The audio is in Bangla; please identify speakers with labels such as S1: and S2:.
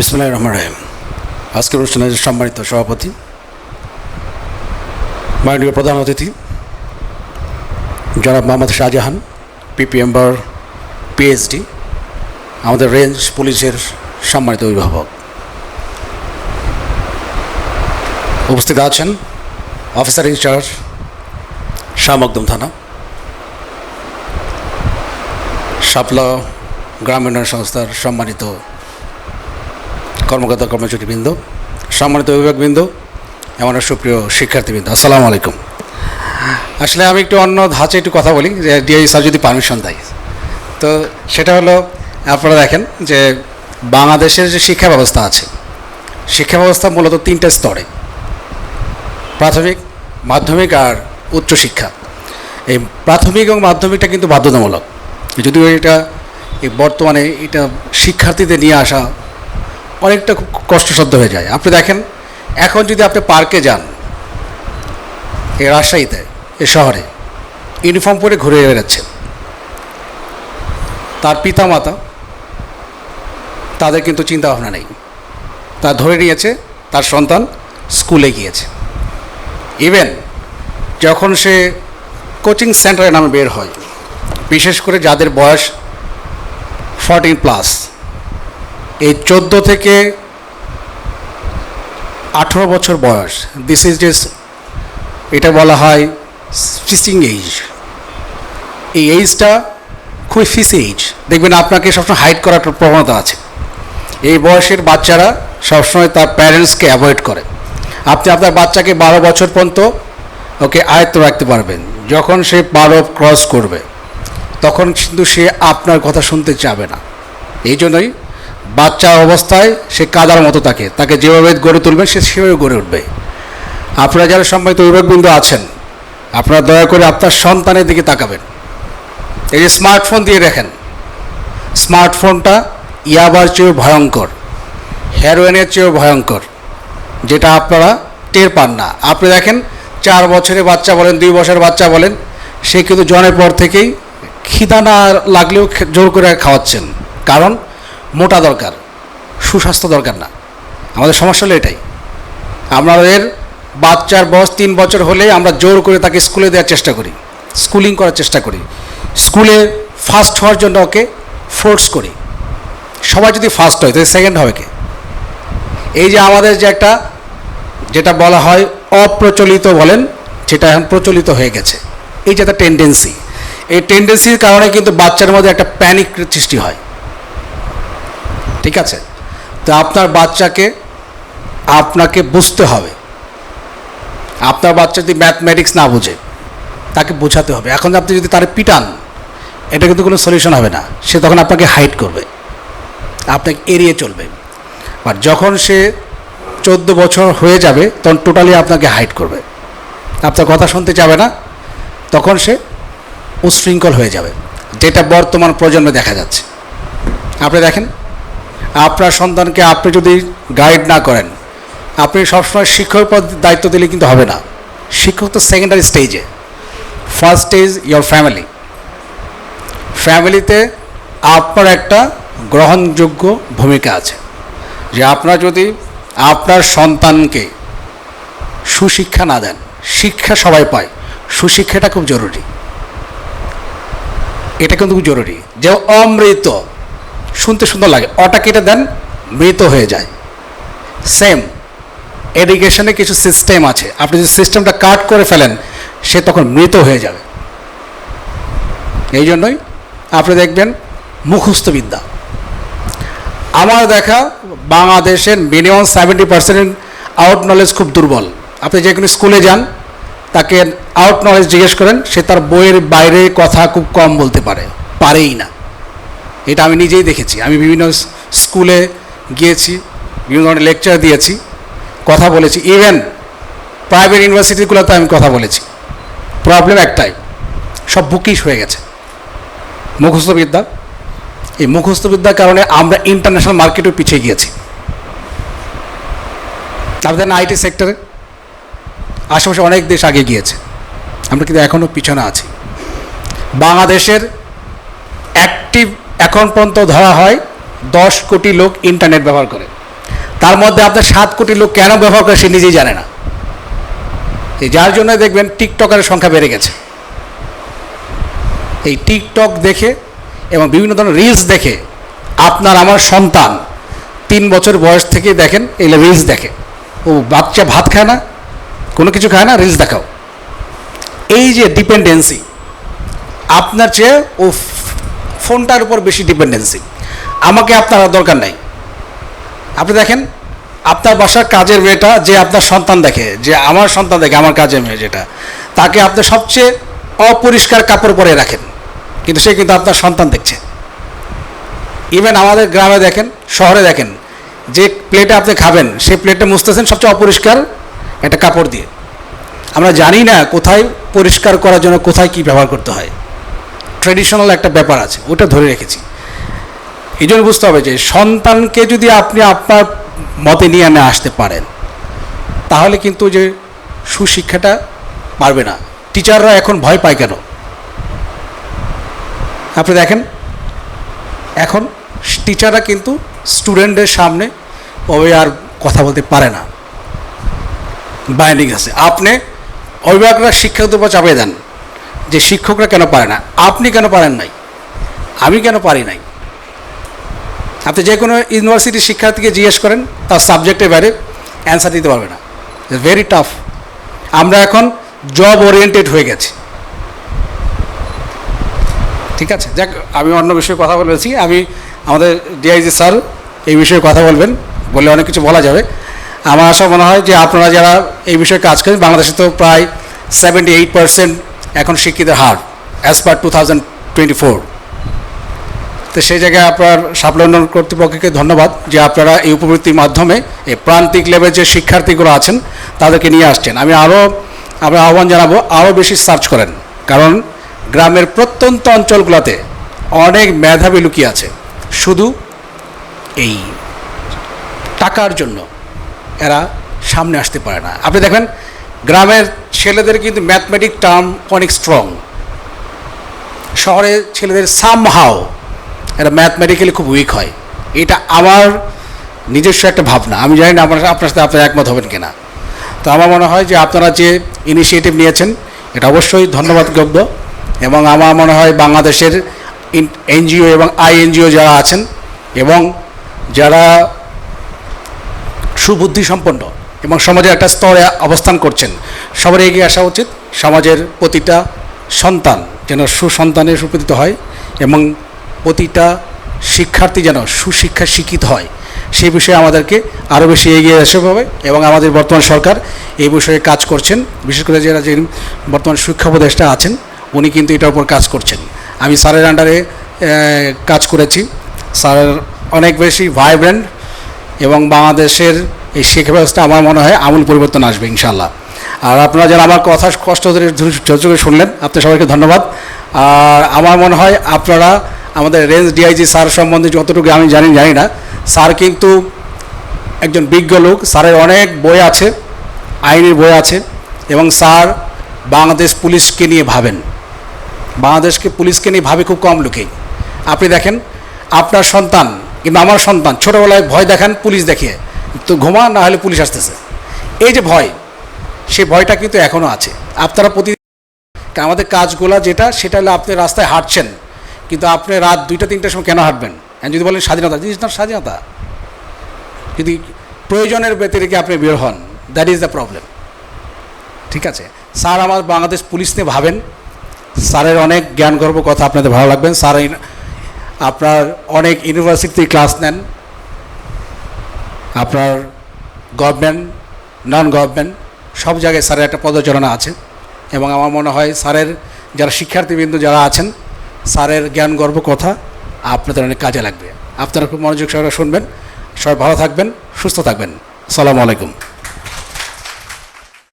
S1: বিসমুল্লাহ রহমান রাহিম। আজকের অনুষ্ঠানের সম্মানিত সভাপতি, মাননীয় প্রধান অতিথি, জনাব Mohammad Shahjahan, PP member, PhD, আমাদের রেঞ্জ পুলিশের সম্মানিত অভিভাবক। উপস্থিত আছেন অফিসার ইনচার্জ শাহমকদম থানা, শাপলা গ্রাম উন্নয়ন সংস্থার সম্মানিত কর্মকর্তা কর্মচারীবৃন্দ, সম্মানিত অভিভাবকবৃন্দ এমন সুপ্রিয় শিক্ষার্থীবৃন্দ, আসসালামু আলাইকুম। আসলে আমি একটু অন্য ধাঁচে একটু কথা বলি, যে ডিআই স্যার যদি পারমিশন দেয়। তো সেটা হলো, আপনারা দেখেন যে বাংলাদেশের যে শিক্ষা ব্যবস্থা আছে, শিক্ষা ব্যবস্থা মূলত তিনটে স্তরে। প্রাথমিক, মাধ্যমিক আর উচ্চশিক্ষা এই প্রাথমিক এবং মাধ্যমিকটা কিন্তু বাধ্যতামূলক। যদিও এটা বর্তমানে এটা শিক্ষার্থীদের নিয়ে আসা অনেকটা কষ্টসাধ্য হয়ে যায়। আপনি দেখেন, এখন যদি আপনি পার্কে যান, এ রাজশাহীতে, এ শহরে ইউনিফর্ম পরে ঘুরে বেড়াচ্ছে তার পিতামাতা, তাদের কিন্তু চিন্তা ভাবনা নেই। তা ধরে নিয়েছে, তার সন্তান স্কুলে গিয়েছে। ইভেন যখন সে কোচিং সেন্টারের নামে বের হয়, বিশেষ করে যাদের বয়স ফর্টিন প্লাস এই চোদ্দ থেকে আঠেরো বছর বয়স। দিস ইজ যে এটা বলা হয় ফিসিং এইজ এই এইজটা খুবই ফিস এইজ দেখবেন আপনাকে সবসময় হাইড করার প্রবণতা আছে। এই বয়সের বাচ্চারা সবসময় তার প্যারেন্টসকে অ্যাভয়েড করে। আপনি আপনার বাচ্চাকে বারো বছর পর্যন্ত, ওকে আয়ত্ত রাখতে পারবেন। যখন সে বারো ক্রস করবে, তখন কিন্তু সে আপনার কথা শুনতে চাবে না। এই জন্যই বাচ্চা অবস্থায় সে কাদার মতো থাকে তাকে যেভাবে গড়ে তুলবে, সে সেভাবে গড়ে উঠবে। আপনারা যারা সম্মানিত অভিভাবকবৃন্দ আছেন, আপনারা দয়া করে আপনার সন্তানের দিকে তাকাবেন। এই যে স্মার্টফোন দিয়ে দেখেন, স্মার্টফোনটা ইয়াবার চেয়েও ভয়ঙ্কর, হেরোইনের চেয়েও ভয়ঙ্কর, যেটা আপনারা টের পান না। আপনি দেখেন, চার বছরের বাচ্চা বলেন, দুই বছরের বাচ্চা বলেন, সে কিন্তু জনের পর থেকেই খিদা না লাগলেও জোর করে খাওয়াচ্ছেন। কারণ মোটা দরকার, সুস্বাস্থ্য দরকার না। আমাদের সমস্যা হলো এটাই। আমাদের বাচ্চার বয়স তিন বছর হলে আমরা জোর করে তাকে স্কুলে দেওয়ার চেষ্টা করি, স্কুলিং করার চেষ্টা করি। স্কুলে ফার্স্ট হওয়ার জন্য ওকে ফোর্স করি। সবাই যদি ফার্স্ট হয়, তাহলে সেকেন্ড হবে কে? এই যে আমাদের যে একটা, যেটা বলা হয় অপ্রচলিত বলেন সেটা এখন প্রচলিত হয়ে গেছে। এই যে একটা টেন্ডেন্সি এই টেন্ডেন্সির কারণে কিন্তু বাচ্চার মধ্যে একটা প্যানিক সৃষ্টি হয়। ঠিক আছে? তো আপনার বাচ্চাকে আপনাকে বুঝতে হবে। আপনার বাচ্চা যদি ম্যাথমেটিক্স না বুঝে, তাকে বোঝাতে হবে। এখন আপনি যদি তার পিটান, এটা কিন্তু কোনো সলিউশন হবে না। সে তখন আপনাকে হাইড করবে। আপনাকে এড়িয়ে চলবে। আর যখন সে চোদ্দ বছর হয়ে যাবে, তখন টোটালি আপনাকে হাইড করবে। আপনার কথা শুনতে যাবে না, তখন সে উশৃঙ্খল হয়ে যাবে। যেটা বর্তমান প্রজন্মে দেখা যাচ্ছে। আপনি দেখেন আপনার সন্তানকে আপনি যদি গাইড না করেন, আপনি সবসময় শিক্ষক পদ দায়িত্ব দিলে কিন্তু হবে না। শিক্ষক তো সেকেন্ডারি স্টেজে ফার্স্ট স্টেজ ইয়োর ফ্যামিলি ফ্যামিলিতে আপনার একটা গ্রহণযোগ্য ভূমিকা আছে। যে আপনারা যদি আপনার সন্তানকে সুশিক্ষা না দেন, শিক্ষা সবাই পায়। সুশিক্ষাটা খুব জরুরি। এটা কিন্তু খুব জরুরি। যে অমৃত শুনতে সুন্দর লাগে। অটা কেটে দেন, মৃত হয়ে যায়। সেম এডুকেশনে কিছু সিস্টেম আছে। আপনি যদি সিস্টেমটা কাট করে ফেলেন, সে তখন মৃত হয়ে যাবে। এই জন্যই আপনি দেখবেন মুখস্থবিদ্যা আমার দেখা বাংলাদেশের minimum seventy percent out knowledge খুব দুর্বল। আপনি যে কোনো স্কুলে যান, তাকে আউট নলেজ জিজ্ঞেস করেন, সে তার বইয়ের বাইরে কথা খুব কম বলতে পারে। পারেই না। এটা আমি নিজেই দেখেছি। আমি বিভিন্ন স্কুলে গিয়েছি, বিভিন্ন ধরনের লেকচার দিয়েছি, কথা বলেছি। ইভেন প্রাইভেট ইউনিভার্সিটিগুলোতে আমি কথা বলেছি। প্রবলেম একটাই, সব বুকিশ হয়ে গেছে। মুখস্থবিদ্যা। এই মুখস্থ বিদ্যার কারণে আমরা ইন্টারন্যাশনাল মার্কেটেও পিছিয়ে গিয়েছি। আপনাদের আইটি সেক্টরে আশেপাশে অনেক দেশ আগে গিয়েছে। আমরা কিন্তু এখনও পিছনে আছি। বাংলাদেশের অ্যাক্টিভ এখন পর্যন্ত ধরা হয় দশ কোটি লোক ইন্টারনেট ব্যবহার করে। তার মধ্যে আপনার সাত কোটি লোক কেন ব্যবহার করে সে নিজেই জানে না। যার জন্য দেখবেন টিকটকের সংখ্যা বেড়ে গেছে। এই টিকটক দেখে এবং বিভিন্ন ধরনের রিলস দেখে আপনার আমার সন্তান তিন বছর বয়স থেকে দেখেন এই রিলস দেখে। ও বাচ্চা ভাত খায় না, কোনো কিছু খায় না রিলস দেখাও। এই যে ডিপেন্ডেন্সি আপনার চেয়ে ও ফোনটার উপর বেশি ডিপেন্ডেন্সি আমাকে আপনার দরকার নাই। আপনি দেখেন, আপনার বাসার কাজের মেয়েটা যে আপনার সন্তান দেখে, যে আমার সন্তান দেখে, আমার কাজের মেয়ে যেটা, তাকে আপনি সবচেয়ে অপরিষ্কার কাপড় পরে রাখেন। কিন্তু সে কিন্তু আপনার সন্তান দেখছে। ইভেন আমাদের গ্রামে দেখেন, শহরে দেখেন, যে প্লেটে আপনি খাবেন, সেই প্লেটটা মুছতেছেন সবচেয়ে অপরিষ্কার একটা কাপড় দিয়ে। আমরা জানি না কোথায় পরিষ্কার করার জন্য কোথায় কি ব্যবহার করতে হয়। ট্রেডিশনাল একটা ব্যাপার আছে, ওটা ধরে রেখেছি। এই জন্য বুঝতে হবে যে সন্তানকে যদি আপনি আপনার মতে নিয়ে এনে আসতে পারেন, তাহলে কিন্তু যে সুশিক্ষাটা পারবে না। টিচাররা এখন ভয় পায় কেন? আপনি দেখেন, এখন টিচাররা কিন্তু স্টুডেন্টদের সামনে ওই আর কথা বলতে পারে না। বাইন্ডিং আছে। আপনি অভিভাবকরা শিক্ষকদের উপর চাপিয়ে দেন। যে শিক্ষকরা কেন পারে না? আপনি কেন পারেন নাই? আমি কেন পারি নাই? আপনি যে কোনো ইউনিভার্সিটির শিক্ষার্থীকে জিজ্ঞেস করেন, তার সাবজেক্টের বাইরে অ্যান্সার দিতে পারবে না। ভেরি টাফ আমরা এখন জব ওরিয়েন্টেড হয়ে গেছি। ঠিক আছে? যাক, আমি অন্য বিষয়ে কথা বলেছি। আমি আমাদের ডিআইজি স্যার এই বিষয়ে কথা বলবেন, বলে অনেক কিছু বলা যাবে। আমার আশা মনে হয় যে আপনারা যারা এই বিষয়ে কাজ করেন, বাংলাদেশে তো প্রায় সেভেন্টি এইট পার্সেন্ট এখন শিক্ষিতের হার as per two thousand twenty four তো সেই জায়গায় আপনার সাপ্লাই উন্নয়ন কর্তৃপক্ষকে ধন্যবাদ যে আপনারা এই উপবৃত্তির মাধ্যমে এই প্রান্তিক লেভেল যে শিক্ষার্থীগুলো আছেন, তাদেরকে নিয়ে আসছেন। আমি আরও আমরা আহ্বান জানাব আরও বেশি সার্চ করেন। কারণ গ্রামের প্রত্যন্ত অঞ্চলগুলোতে অনেক মেধাবী লুকিয়ে আছে। শুধু এই টাকার জন্য এরা সামনে আসতে পারে না। আপনি দেখেন গ্রামের ছেলেদের কিন্তু ম্যাথমেটিক টার্ম অনেক স্ট্রং শহরের ছেলেদের সাম হাও এটা ম্যাথমেটিক্যালি খুব উইক হয়। এটা আমার নিজস্ব একটা ভাবনা। আমি জানি না আমার আপনার সাথে আপনার একমত হবেন কিনা। তো আমার মনে হয় যে আপনারা যে ইনিশিয়েটিভ নিয়েছেন, এটা অবশ্যই ধন্যবাদ যোগ্য। এবং আমার মনে হয় বাংলাদেশের এনজিও এবং আইএনজিও যারা আছেন এবং যারা সুবুদ্ধি সম্পন্ন এবং সমাজের একটা স্তরে অবস্থান করছেন। সবার এগিয়ে আসা উচিত সমাজের প্রতিটা সন্তান যেন সুসন্তানে সুপ্রতিত হয় এবং প্রতিটা শিক্ষার্থী যেন সুশিক্ষা শিক্ষিত হয়। সেই বিষয়ে আমাদেরকে আরও বেশি এগিয়ে আসতে হবে এবং আমাদের বর্তমান সরকার এই বিষয়ে কাজ করছেন। বিশেষ করে যারা যে বর্তমান শিক্ষা উপদেষ্টা আছেন, উনি কিন্তু এটার উপর কাজ করছেন। আমি স্যারের আন্ডারে কাজ করেছি। স্যার অনেক বেশি ভাইব্রেন্ট এবং বাংলাদেশের এই শিক্ষা ব্যবস্থা আমার মনে হয় আমূল পরিবর্তন আসবে ইনশাল্লাহ আর আপনারা যারা আমার কথা কষ্ট ধরে ধৈর্য করে শুনলেন আপনার সবাইকে ধন্যবাদ। আর আমার মনে হয় আপনারা আমাদের রেঞ্জ ডিআইজি স্যার সম্বন্ধে যতটুকু আমি জানি জানি না, স্যার কিন্তু একজন বিজ্ঞ লোক, স্যারের অনেক বই আছে, আইনের বই আছে, এবং স্যার বাংলাদেশ পুলিশকে নিয়ে ভাবেন। বাংলাদেশকে পুলিশকে নিয়ে ভাবে খুব কম লোকেই। আপনি দেখেন, আপনার সন্তান কিন্তু আমার সন্তান ছোটোবেলায় ভয় দেখান, পুলিশ দেখিয়ে। তো ঘুমা না হলে পুলিশ আসতেছে। এই যে ভয় সেই ভয়টা কিন্তু এখনও আছে। আপনারা প্রতি আমাদের কাজগুলা যেটা, সেটা হলে আপনি রাস্তায় হাঁটছেন, কিন্তু আপনি রাত দুইটা, তিনটার সময় কেন হাঁটবেন? যদি বলেন স্বাধীনতা দিস না স্বাধীনতা। যদি প্রয়োজনের ব্যতিরেকে আপনি বের হন দ্যাট ইজ দ্য প্রবলেম ঠিক আছে? স্যার, আমার বাংলাদেশ পুলিশ নিয়ে ভাবেন। স্যারের অনেক জ্ঞান গর্ব কথা আপনাদের ভালো লাগবেন। স্যার আপনার অনেক ইউনিভার্সিটিতে ক্লাস নেন। আপনার গভর্নমেন্ট নন গভর্নমেন্ট সব জায়গায় স্যারের একটা পদচারণা আছে। এবং আমার মনে হয় স্যারের যারা শিক্ষার্থীবৃন্দ যারা আছেন, স্যারের জ্ঞান গর্ব কথা আপনাদের অনেক কাজে লাগবে। আপনারা খুব মনোযোগ সহকারে শুনবেন। সবাই ভালো থাকবেন, সুস্থ থাকবেন। সালামু আলাইকুম।